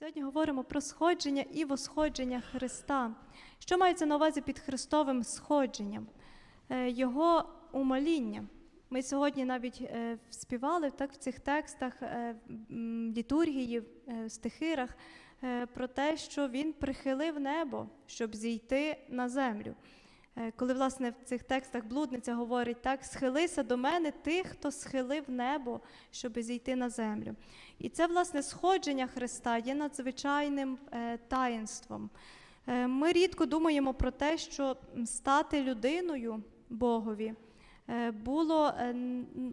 Сьогодні говоримо про сходження і восходження Христа. Що мається на увазі під Христовим сходженням? Е, Його умоління. Ми сьогодні навіть е, співали так, в цих текстах е, літургії, стихирах про те, що Він прихилив небо, щоб зійти на землю. Е, Коли, власне, в цих текстах блудниця говорить так: схилися до мене тих, хто схилив небо, щоб зійти на землю. І це, власне, сходження Христа є надзвичайним е, таїнством. Е, Ми рідко думаємо про те, що стати людиною Богові було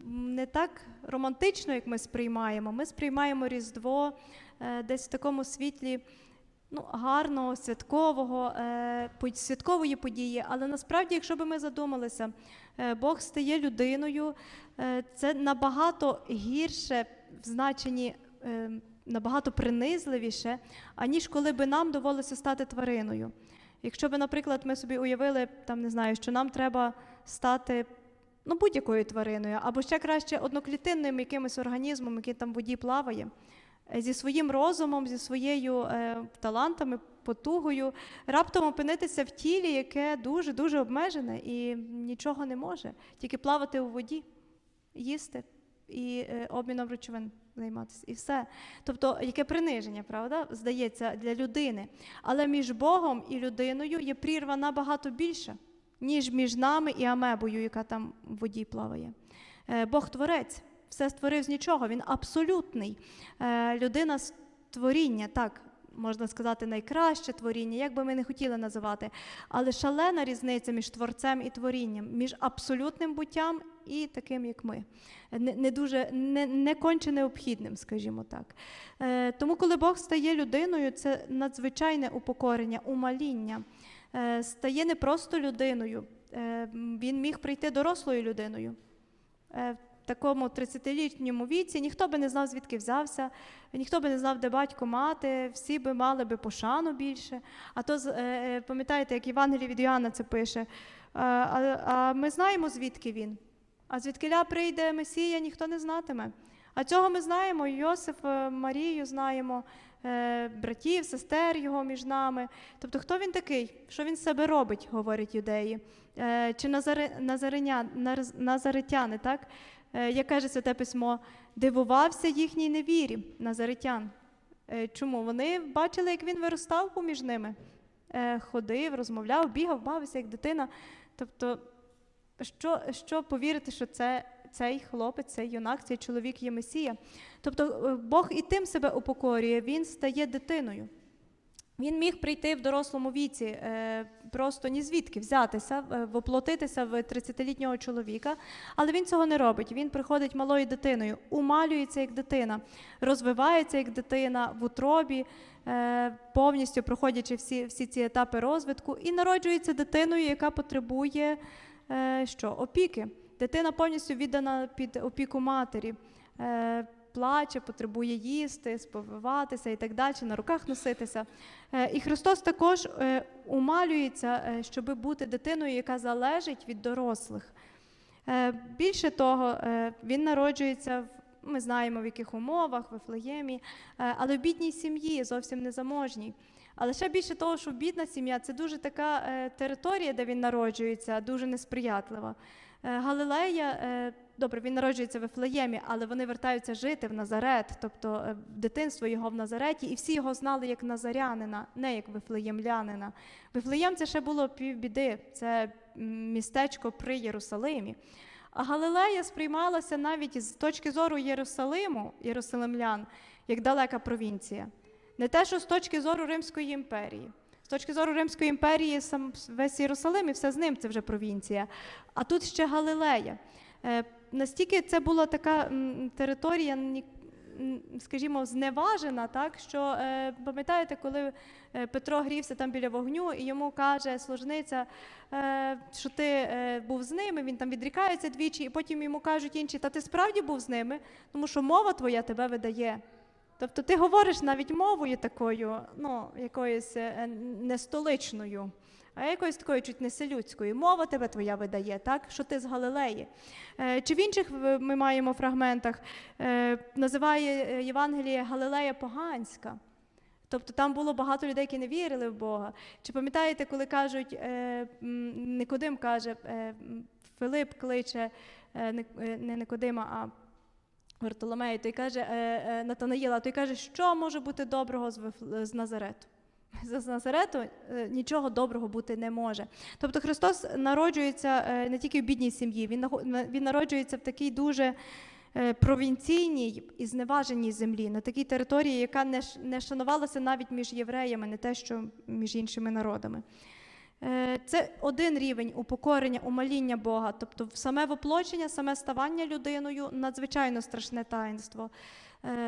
не так романтично, як ми сприймаємо. Ми сприймаємо Різдво десь в такому світлі ну, гарного, святкового, е, святкової події. Але насправді, якщо би ми задумалися, е, Бог стає людиною, е, це набагато гірше в значенні. Набагато принизливіше, аніж коли би нам довелося стати твариною. Якщо би, наприклад, ми собі уявили, там не знаю, що нам треба стати ну, будь-якою твариною, або ще краще одноклітинним якимось організмом, який там в воді плаває, зі своїм розумом, зі своєю е, талантами, потугою, раптом опинитися в тілі, яке дуже дуже обмежене і нічого не може, тільки плавати у воді, їсти і е, обміном речовин займатися. І все. Тобто, яке приниження, правда, здається, для людини. Але між Богом і людиною є прірва набагато більша, ніж між нами і амебою, яка там в воді плаває. Е, Бог творець, все створив з нічого, він абсолютний. Е, Людина створіння, так. Можна сказати, найкраще творіння, як би ми не хотіли називати, але шалена різниця між творцем і творінням, між абсолютним буттям і таким, як ми. Не, не дуже не, не конче необхідним, скажімо так. Е, тому, коли Бог стає людиною, це надзвичайне упокорення, умаління. Е, стає не просто людиною, він міг прийти дорослою людиною. Такому 30-літньому віці ніхто би не знав, звідки взявся, ніхто би не знав, де батько мати, всі би мали би пошану більше. А то, е, е, пам'ятаєте, як Євангелій від Іоанна це пише, е, а, а ми знаємо, звідки він. А звідкиля прийде Месія, ніхто не знатиме. А цього ми знаємо, Йосиф, Марію знаємо, братів, сестер його між нами. Тобто, хто він такий? Що він себе робить, говорять юдеї. Чи назари, назариня, нарз- назаритяни, так? Е, Як каже Святе Письмо, дивувався їхній невірі, назаритян. Е, Чому? Вони бачили, як він виростав поміж ними, Е, ходив, розмовляв, бігав, бавився як дитина. Тобто, що, що повірити, що це цей хлопець, цей юнак, цей чоловік є Месія. Тобто Бог і тим себе упокорює, він стає дитиною. Він міг прийти в дорослому віці, е, просто ні звідки взятися, е, воплотитися в 30-літнього чоловіка, але він цього не робить. Він приходить малою дитиною, умалюється як дитина, розвивається як дитина в утробі, е, повністю проходячи всі, всі ці етапи розвитку, і народжується дитиною, яка потребує що? опіки. Дитина повністю віддана під опіку матері. Плаче, потребує їсти, сповиватися і так далі, на руках носитися. Е, І Христос також е, умалюється, е, щоб бути дитиною, яка залежить від дорослих. Більше того, він народжується в. Ми знаємо, в яких умовах, в Вифлеємі, е, але в бідній сім'ї, зовсім не заможній. Але ще більше того, що бідна сім'я це дуже така територія, де він народжується, дуже несприятлива. Галилея, добре, він народжується в Вифлеємі, але вони вертаються жити в Назарет, тобто е, дитинство його в Назареті, і всі його знали як назарянина, не як вифлеємлянина. Вифлеєм це ще було півбіди, це містечко при Єрусалимі. А Галилея сприймалася навіть з точки зору Єрусалиму, єрусалимлян, як далека провінція. Не те, що з точки зору Римської імперії. З точки зору Римської імперії, сам весь Єрусалим і все з ним це вже провінція. А тут ще Галилея. Настільки це була така територія, скажімо, зневажена, так що е, пам'ятаєте, коли е, Петро грівся там біля вогню, і йому каже служниця, е, що ти був з ними, він там відрікається двічі, і потім йому кажуть інші, та ти справді був з ними, тому що мова твоя тебе видає. Тобто ти говориш навіть мовою такою, ну, якоюсь не столичною, а якоюсь такою чуть не селюдською. Мова тебе твоя видає, так? що ти з Галилеї. Е, Чи в інших ми маємо фрагментах, е, називає е, Євангеліє Галилея Поганська. Тобто там було багато людей, які не вірили в Бога. Чи пам'ятаєте, коли кажуть, е, Никодим каже, е, Филип кличе е, е, не Никодима, а Вартоломея, той каже е, е, Натанаїла, той каже, що може бути доброго з Назарету. З Назарету е, нічого доброго бути не може. Тобто Христос народжується е, не тільки в бідній сім'ї, він, народжується в такій дуже е, провінційній і зневаженій землі, на такій території, яка не, не шанувалася навіть між євреями, не те, що між іншими народами. Це один рівень упокорення, умоління Бога, тобто саме воплочення, саме ставання людиною надзвичайно страшне таїнство,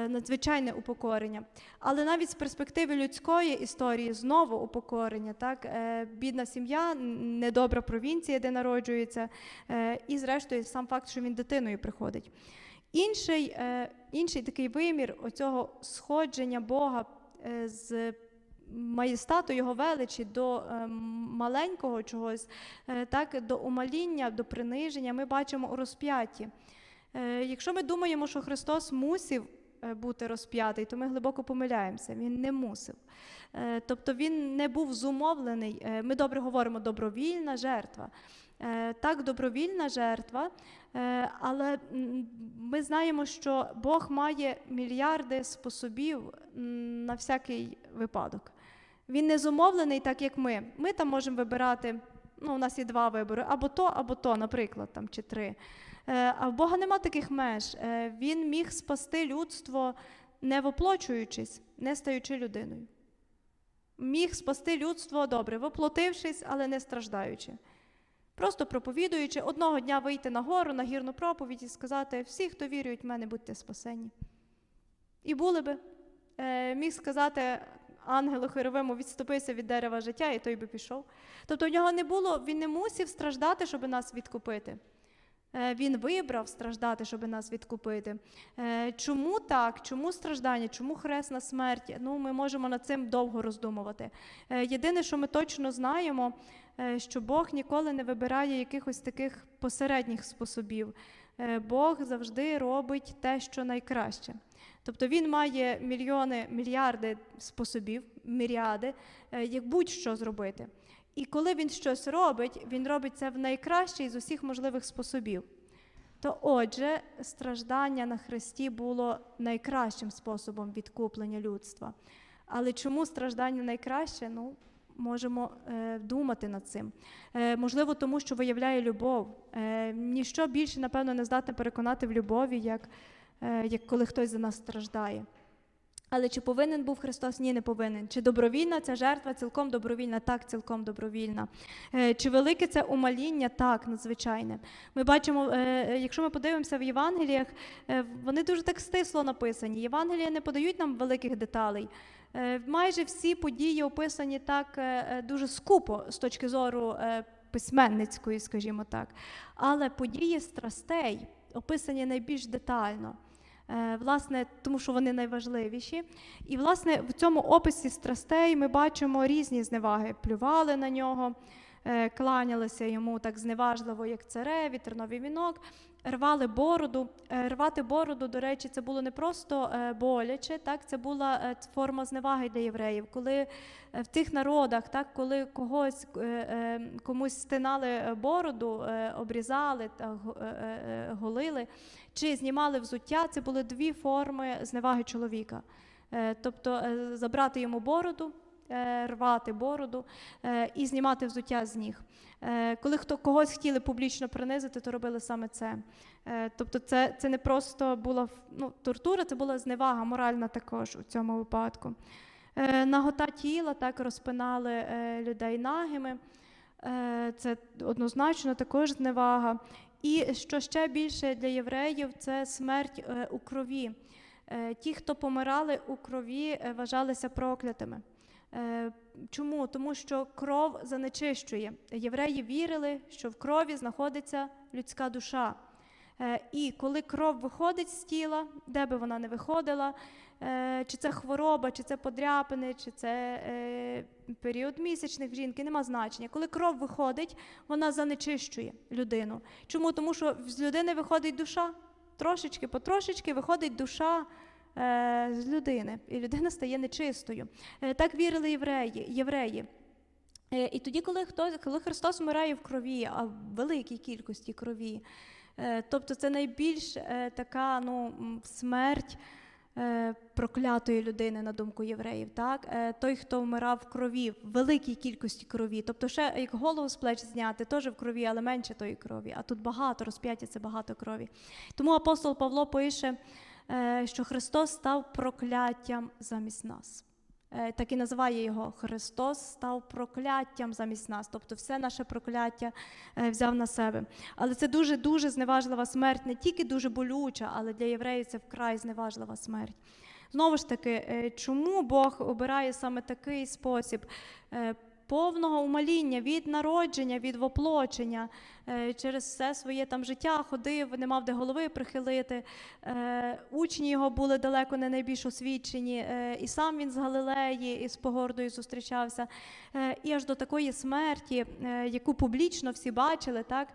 надзвичайне упокорення. Але навіть з перспективи людської історії знову упокорення, так? е, бідна сім'я, недобра провінція, де народжується, е, і зрештою сам факт, що він дитиною приходить. Інший, е, інший такий вимір оцього сходження Бога е, з маєстату його величі до е, маленького чогось, е, так, до умаління, до приниження ми бачимо у розп'ятті. Е, Якщо ми думаємо, що Христос мусив е, бути розп'ятий, то ми глибоко помиляємося. Він не мусив. Е, Тобто він не був зумовлений. Е, Ми добре говоримо добровільна жертва. Е, Так, добровільна жертва, е, але ми знаємо, що Бог має мільярди способів на всякий випадок. Він не зумовлений так, як ми. Ми там можемо вибирати. Ну, у нас є два вибори: або то, або то, наприклад, там, чи три. Е, А в Бога нема таких меж. Е, Він міг спасти людство, не воплочуючись, не стаючи людиною. Міг спасти людство добре, воплотившись, але не страждаючи. Просто проповідуючи, одного дня вийти на гору, на гірну проповідь і сказати: всі, хто вірують в мене, будьте спасені. І були би. Е, Міг сказати ангелу Херовиму, відступися від дерева життя, і той би пішов. Тобто в нього не було, він не мусив страждати, щоб нас відкупити. Е, Він вибрав страждати, щоб нас відкупити. Е, Чому так? Чому страждання? Чому хресна смерть? Ну, ми можемо над цим довго роздумувати. Е, Єдине, що ми точно знаємо, що Бог ніколи не вибирає якихось таких посередніх способів. Бог завжди робить те, що найкраще. Тобто він має мільйони, мільярди способів, е, як будь-що зробити. І коли він щось робить, він робить це в найкращий з усіх можливих способів. То отже, страждання на Христі було найкращим способом відкуплення людства. Але чому страждання найкраще? Ну, можемо е, думати над цим. Е, можливо, тому що виявляє любов. Е, ніщо більше, напевно, не здатне переконати в любові, як, е, як коли хтось за нас страждає. Але чи повинен був Христос? Ні, не повинен. Чи добровільна ця жертва цілком добровільна? Так, цілком добровільна. Е, Чи велике це умаління? Так, надзвичайне. Ми бачимо, е, якщо ми подивимося в Євангеліях, е, вони дуже так стисло написані. Євангелія не подають нам великих деталей. Майже всі події описані так дуже скупо з точки зору письменницької, скажімо так. Але події страстей описані найбільш детально. Е, Власне, тому що вони найважливіші. І, власне, в цьому описі страстей ми бачимо різні зневаги. Плювали на нього, е, кланялися йому так зневажливо, як цареві, терновий вінок, рвали бороду. Е, Рвати бороду, до речі, це було не просто е, боляче, так, це була е, форма зневаги для євреїв. Коли в тих народах, так, коли когось комусь стинали бороду, обрізали та го- голили, чи знімали взуття, це були дві форми зневаги чоловіка. Тобто забрати йому бороду, рвати бороду е, і знімати взуття з ніг. Е, Коли хто когось хотіли публічно принизити, то робили саме це. Е, Тобто, це, це не просто була ну, тортура, це була зневага моральна також у цьому випадку. Е, Нагота тіла так розпинали е, людей нагими. Е, Це однозначно також зневага. І що ще більше для євреїв, це смерть е, у крові. Е, Ті, хто помирали у крові, е, вважалися проклятими. Е, Чому? Тому що кров занечищує. Євреї вірили, що в крові знаходиться людська душа. Е, І коли кров виходить з тіла, де би вона не виходила, е, чи це хвороба, чи це подряпини, чи це період місячних в жінки, нема значення. Коли кров виходить, вона занечищує людину. Чому? Тому що з людини виходить душа. Трошечки, потрошечки виходить душа з людини, і людина стає нечистою. Е, Так вірили євреї. євреї. Е, І тоді, коли хтось, коли Христос вмирає в крові, а в великій кількості крові, е, тобто це найбільш е, така ну, смерть е, проклятої людини, на думку євреїв. Так? Е, Той, хто вмирав в крові, в великій кількості крові. Тобто, ще як голову з плеч зняти, теж в крові, але менше тої крові. А тут багато розп'яття це багато крові. Тому апостол Павло пише, е, що Христос став прокляттям замість нас. Е, Так і називає його Христос став прокляттям замість нас, тобто все наше прокляття е, взяв на себе. Але це дуже дуже зневажлива смерть, не тільки дуже болюча, але для євреїв це вкрай зневажлива смерть. Знову ж таки, е, чому Бог обирає саме такий спосіб е, повного умаління від народження, від воплочення, е, через все своє там життя ходив, не мав де голови прихилити. Е, Учні його були далеко не найбільш освічені, е, і сам він з Галилеї, і з погордою зустрічався. І аж до такої смерті, яку публічно всі бачили, так?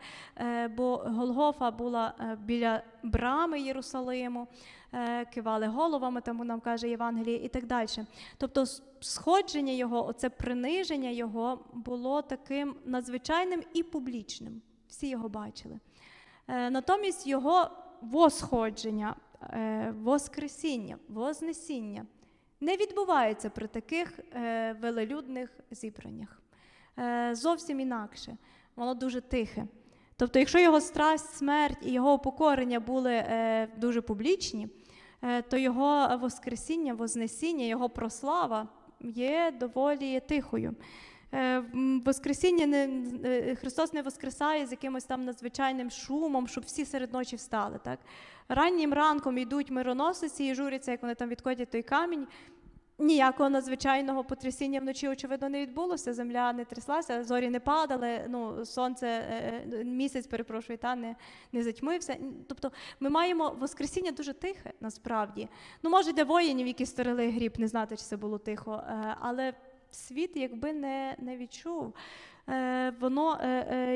Бо Голгофа була біля брами Єрусалиму, кивали головами, там нам каже Євангеліє, і так далі. Тобто сходження його, оце приниження його було таким надзвичайним і публічним. Всі його бачили. Е, Натомість його восходження, е, воскресіння, вознесіння не відбувається при таких е, велелюдних зібраннях. Е, Зовсім інакше. Воно дуже тихе. Тобто, якщо його страсть, смерть і його упокорення були е, дуже публічні, е, то його воскресіння, вознесіння, його прослава є доволі тихою. Е, Воскресіння не е, Христос не воскресає з якимось там надзвичайним шумом, щоб всі серед ночі встали. Так? Раннім ранком йдуть мироносиці і журяться, як вони там відкотять той камінь. Ніякого надзвичайного потрясіння вночі, очевидно, не відбулося. Земля не тряслася, зорі не падали, ну, сонце, е, е, місяць, перепрошую, та не, не затьмився. Тобто ми маємо воскресіння дуже тихе, насправді. Ну, може, для воїнів, які стерили гріб, не знати, чи це було тихо, е, але світ якби не, не відчув. Воно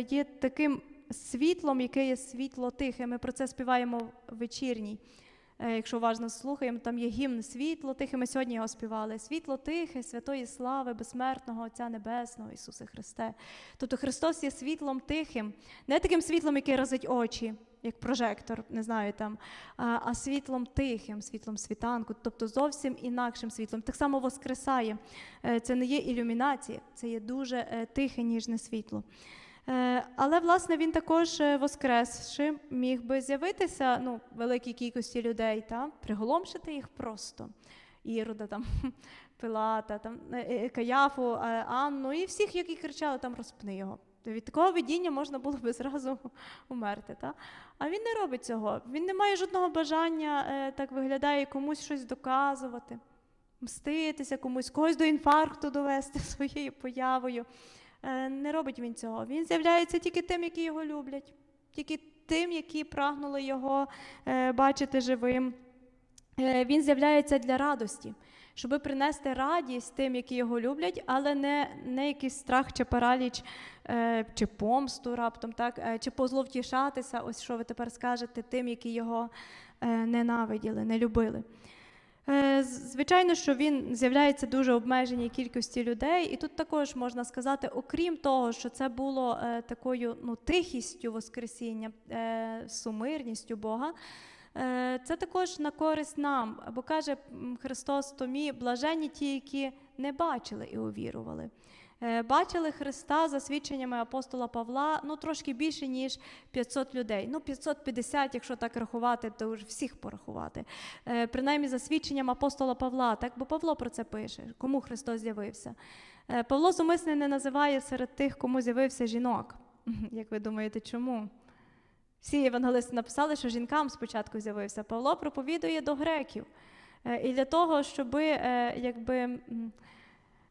є таким світлом, яке є світло тихе. Ми про це співаємо в вечірній. Е, Якщо уважно слухаємо, там є гімн світло тихе. Ми сьогодні його співали. Світло тихе, святої слави, безсмертного Отця Небесного, Ісусе Христе. Тобто Христос є світлом тихим, не таким світлом, який разить очі, як прожектор, не знаю там, а, а світлом тихим, світлом світанку, тобто зовсім інакшим світлом. Так само воскресає. Е, Це не є ілюмінація, це є дуже е, тихе, ніжне світло. Е, Але, власне, він також е, воскресши міг би з'явитися ну, великій кількості людей, та? приголомшити їх просто. Ірода, там, Пилата, там, е, Каяфу, Анну і всіх, які кричали, там розпни його. Від такого видіння можна було би зразу умерти. Та? А він не робить цього. Він не має жодного бажання, так виглядає, комусь щось доказувати, мститися комусь, когось до інфаркту довести своєю появою. Е, Не робить він цього. Він з'являється тільки тим, які його люблять, тільки тим, які прагнули його е, бачити живим. Е, Він з'являється для радості, щоб принести радість тим, які його люблять, але не, не якийсь страх чи параліч, чи помсту раптом, так? чи позловтішатися, ось що ви тепер скажете, тим, які його ненавиділи, не любили. Е, Звичайно, що він з'являється дуже обмеженій кількості людей, і тут також можна сказати, окрім того, що це було е, такою ну, тихістю Воскресіння, е, сумирністю Бога. Це також на користь нам, бо каже Христос Томі, блаженні ті, які не бачили і увірували. Е, Бачили Христа за свідченнями апостола Павла ну трошки більше, ніж 500 людей. Ну, 550, якщо так рахувати, то вже всіх порахувати. Е, Принаймні за свідченням апостола Павла, так, бо Павло про це пише, кому Христос з'явився. Е, Павло зумисне не називає серед тих, кому з'явився жінок. Як ви думаєте, чому? Всі євангелисти написали, що жінкам спочатку з'явився. Павло проповідує до греків. І для того, щоб якби,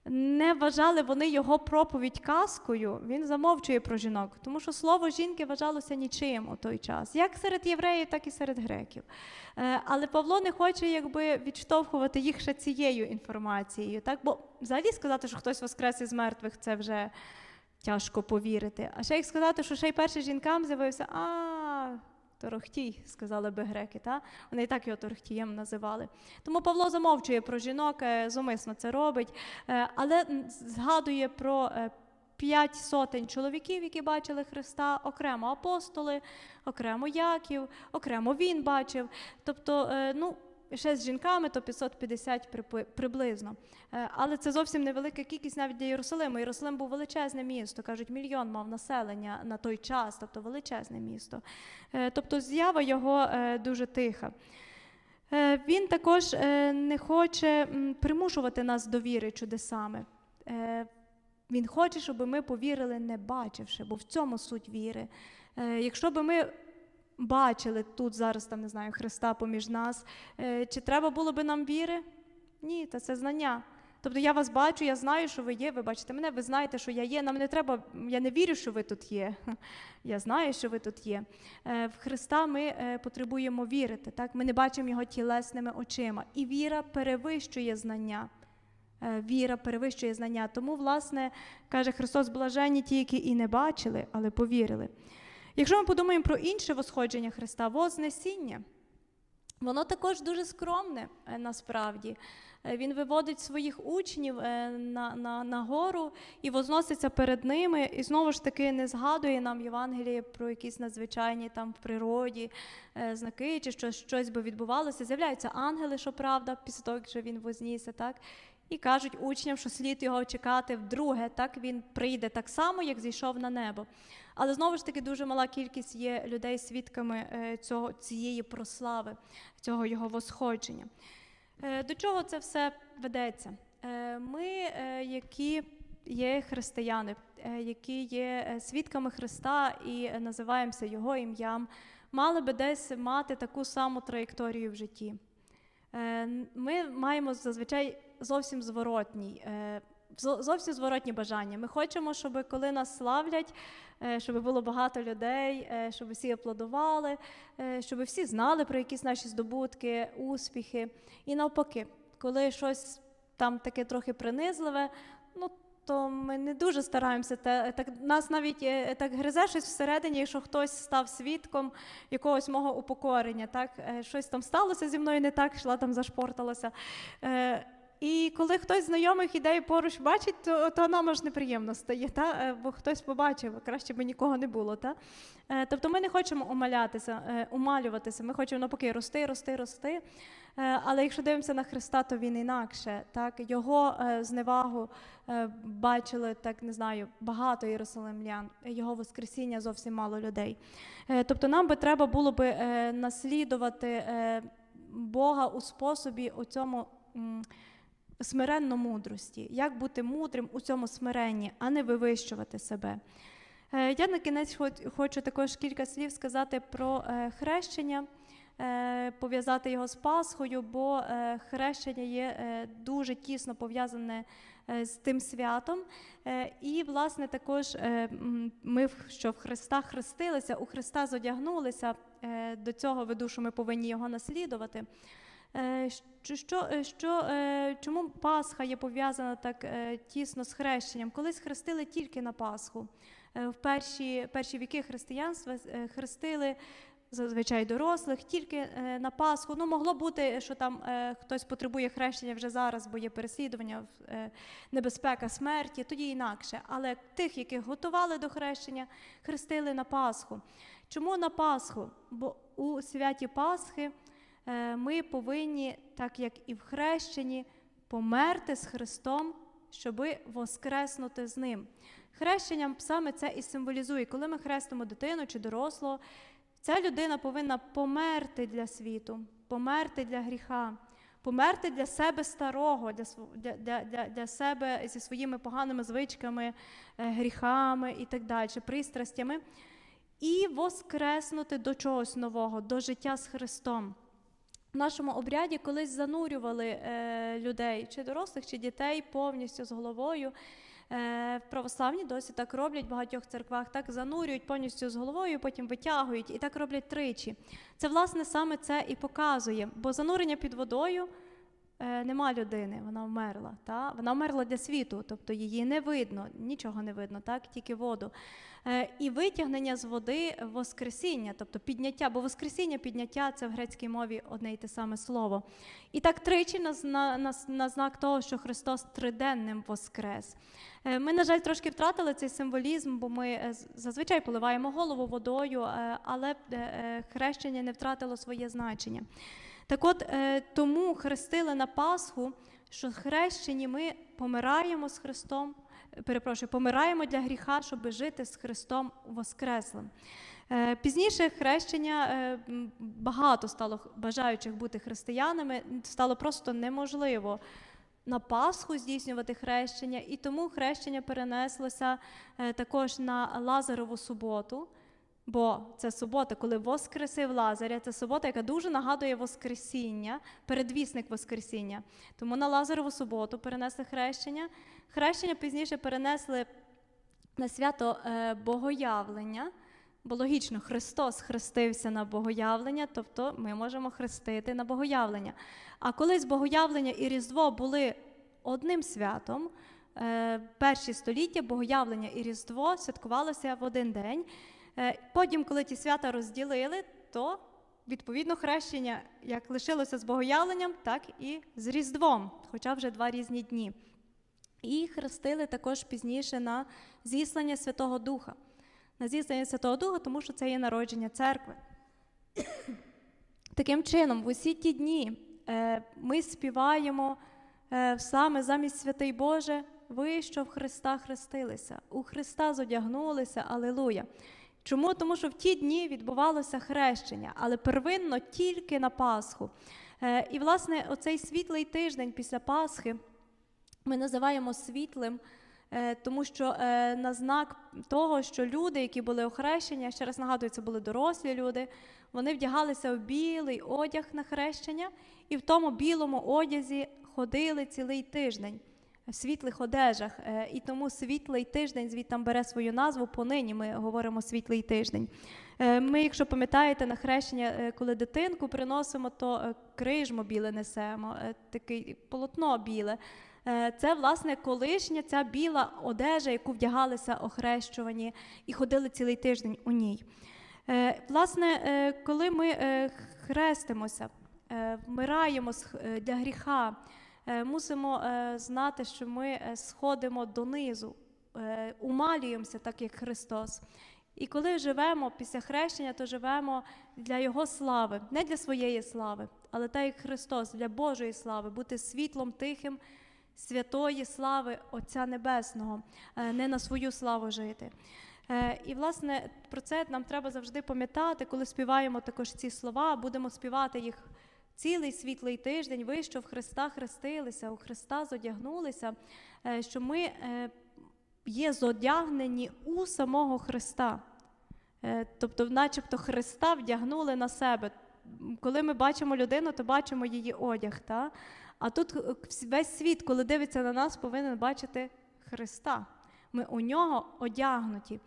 не вважали вони його проповідь казкою, він замовчує про жінок, тому що слово жінки вважалося нічим у той час, як серед євреїв, так і серед греків. Е, Але Павло не хоче якби, відштовхувати їх ще цією інформацією. Так? Бо взагалі сказати, що хтось воскрес із мертвих, це вже тяжко повірити. А ще як сказати, що ще й першим жінкам з'явився, а Торохтій, сказали би греки, та? вони і так його торохтієм називали. Тому Павло замовчує про жінок, е, зумисно це робить, е, але згадує про е, п'ять сотень чоловіків, які бачили Христа, окремо апостоли, окремо Яків, окремо він бачив. Тобто, ну, ще з жінками, то 550 приблизно. Е, Але це зовсім невелика кількість навіть для Єрусалиму. Єрусалим був величезне місто, кажуть, мільйон мав населення на той час, тобто величезне місто. Е, Тобто з'ява його е, дуже тиха. Він також не хоче примушувати нас до віри чудесами. Він хоче, щоб ми повірили, не бачивши, бо в цьому суть віри. Якщо би ми бачили тут зараз, там не знаю, Христа поміж нас, е, чи треба було би нам віри? Ні, та це знання. Тобто я вас бачу, я знаю, що ви є, ви бачите мене, ви знаєте, що я є. Нам не треба, я не вірю, що ви тут є. Я знаю, що ви тут є. Е, В Христа ми е, потребуємо вірити. Так? Ми не бачимо його тілесними очима. І віра перевищує знання. Віра перевищує знання. Тому, власне, каже Христос, блаженні ті, які і не бачили, але повірили. Якщо ми подумаємо про інше восходження Христа, вознесіння, воно також дуже скромне е, насправді. Е, Він виводить своїх учнів е, на, на, на гору і возноситься перед ними, і знову ж таки не згадує нам Євангеліє про якісь надзвичайні там в природі знаки, чи що, щось би відбувалося. З'являються ангели, що правда, після того, вже він вознісся, так? І кажуть учням, що слід його чекати вдруге, так він прийде так само, як зійшов на небо. Але знову ж таки дуже мала кількість є людей свідками е, цього, цієї прослави, цього його восходження. Е, До чого це все ведеться? Е, Ми, які є християни, які є свідками Христа і називаємося Його ім'ям, мали би десь мати таку саму траєкторію в житті. Ми маємо зазвичай зовсім зворотній. е, Зовсім зворотні бажання. Ми хочемо, щоб коли нас славлять, е, щоб було багато людей, е, щоб всі аплодували, щоб всі знали про якісь наші здобутки, успіхи. І навпаки, коли щось там таке трохи принизливе, ну то ми не дуже стараємося. Та, так, нас навіть так гризе щось всередині, якщо хтось став свідком якогось мого упокорення. Так? Щось там сталося зі мною не так, йшла там зашпорталася. І коли хтось з знайомих ідей поруч бачить, то, то нам аж неприємно стає, та? Е, бо хтось побачив, краще б нікого не було. Та? Е, Тобто ми не хочемо умалятися, е, умалюватися, ми хочемо навпаки рости, рости, рости. Але якщо дивимося на Христа, то він інакше. Так? Його зневагу бачили, так не знаю, багато єрусалимлян, його воскресіння зовсім мало людей. Тобто нам би треба було би наслідувати Бога у способі у цьому. Смиренно мудрості, як бути мудрим у цьому смиренні, а не вивищувати себе. Е, Я на кінець хоч- хочу також кілька слів сказати про е, хрещення, е, пов'язати його з Пасхою, бо хрещення є дуже тісно пов'язане з тим святом. І, власне, також ми, що в Христа хрестилися, у Христа зодягнулися. До цього веду, що ми повинні його наслідувати. Е, Що, е, що, е, чому Пасха є пов'язана так тісно з хрещенням? Колись хрестили тільки на Пасху. В перші, перші віки християнства хрестили зазвичай дорослих тільки на Пасху. Ну, могло бути, що там хтось потребує хрещення вже зараз, бо є переслідування, небезпека смерті, тоді інакше. Але тих, яких готували до хрещення, хрестили на Пасху. Чому на Пасху? Бо у святі Пасхи ми повинні, так як і в хрещенні, померти з Христом, щоби воскреснути з ним. Хрещенням саме це і символізує, коли ми хрестимо дитину чи дорослого, ця людина повинна померти для світу, померти для гріха, померти для себе старого, для, для, для, для, для себе зі своїми поганими звичками, е, гріхами і так далі, пристрастями, і воскреснути до чогось нового, до життя з Христом. В нашому обряді колись занурювали е, людей, чи дорослих, чи дітей повністю з головою. Е, в православні досі так роблять в багатьох церквах, так занурюють повністю з головою, потім витягують, і так роблять тричі. Це, власне, саме це і показує, бо занурення під водою нема людини, вона вмерла. Та? Вона вмерла для світу, тобто її не видно, нічого не видно, так? тільки воду. Е, І витягнення з води Воскресіння, тобто підняття, бо Воскресіння, підняття це в грецькій мові одне й те саме слово. І так тричі на, на, на знак того, що Христос триденним воскрес. Е, Ми, на жаль, трошки втратили цей символізм, бо ми е, зазвичай поливаємо голову водою, е, але е, е, хрещення не втратило своє значення. Так от, е, тому хрестили на Пасху, що хрещені ми помираємо з Христом, е, перепрошую, помираємо для гріха, щоб жити з Христом Воскреслим. Е, Пізніше хрещення багато стало бажаючих бути християнами, стало просто неможливо на Пасху здійснювати хрещення, і тому хрещення перенеслося також на Лазарову суботу. Бо це субота, коли воскресив Лазаря, це субота, яка дуже нагадує Воскресіння, передвісник Воскресіння. Тому на Лазарову суботу перенесли хрещення. Хрещення пізніше перенесли на свято е, Богоявлення. Бо логічно, Христос хрестився на Богоявлення, тобто ми можемо хрестити на Богоявлення. А колись Богоявлення і Різдво були одним святом. е, Перші століття Богоявлення і Різдво святкувалося в один день. Е, Потім, коли ті свята розділили, то відповідно хрещення як лишилося з Богоявленням, так і з Різдвом, хоча вже два різні дні. І хрестили також пізніше на зіслання Святого Духа. На зіслання Святого Духа, тому що це є народження церкви. Таким чином, в усі ті дні е, ми співаємо е, саме замість святий Боже, ви, що в Христа хрестилися, у Христа зодягнулися, Алілуя. Чому? Тому що в ті дні відбувалося хрещення, але первинно тільки на Пасху. Е, і, власне, оцей світлий тиждень після Пасхи ми називаємо світлим, е, тому що е, на знак того, що люди, які були охрещені, ще раз нагадую, це були дорослі люди, вони вдягалися в білий одяг на хрещення, і в тому білому одязі ходили цілий тиждень в світлих одежах. Е, І тому світлий тиждень звідти бере свою назву. Понині ми говоримо світлий тиждень. Е, Ми, якщо пам'ятаєте, на хрещення, е, коли дитинку приносимо, то крижмо біле несемо, е, такий полотно біле. Це, власне, колишня ця біла одежа, яку вдягалися охрещувані і ходили цілий тиждень у ній. Власне, коли ми хрестимося, вмираємо для гріха, мусимо е, знати, що ми е, сходимо донизу, е, умалюємося, так як Христос. І коли живемо після хрещення, то живемо для Його слави, не для своєї слави, але так як Христос, для Божої слави, бути світлом тихим святої слави Отця Небесного, е, не на свою славу жити. Е, І, власне, про це нам треба завжди пам'ятати, коли співаємо також ці слова, будемо співати їх цілий світлий тиждень. Ви, що в Христа хрестилися, у Христа зодягнулися, е, що ми е, є зодягнені у самого Христа. Е, Тобто, начебто, Христа вдягнули на себе. Коли ми бачимо людину, то бачимо її одяг. Та? А тут весь світ, коли дивиться на нас, повинен бачити Христа. Ми у нього одягнуті.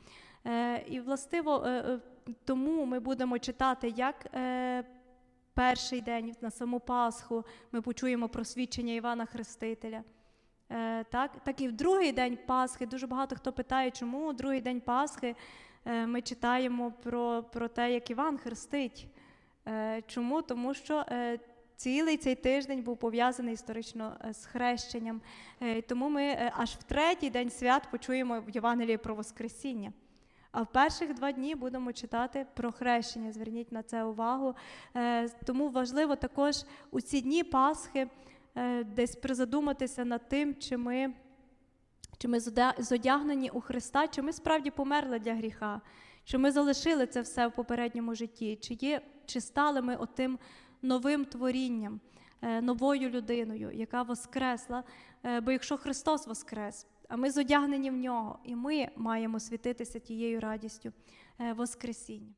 І властиво тому ми будемо читати як перший день на саму Пасху, ми почуємо про свідчення Івана Хрестителя. Е, так, так і в другий день Пасхи. Дуже багато хто питає, чому у другий день Пасхи е, ми читаємо про, про те, як Іван хрестить. Е, чому? Тому що цілий цей тиждень був пов'язаний історично з хрещенням. Тому ми аж в третій день свят почуємо в Євангелії про Воскресіння. А в перших два дні будемо читати про хрещення. Зверніть на це увагу. Е, Тому важливо також у ці дні Пасхи е, десь призадуматися над тим, чи ми, чи ми зодягнені у Христа, чи ми справді померли для гріха, чи ми залишили це все в попередньому житті, чи, є, чи стали ми отим новим творінням, е, новою людиною, яка воскресла. Бо якщо Христос воскрес, а ми зодягнені в нього, і ми маємо світитися тією радістю е, Воскресіння.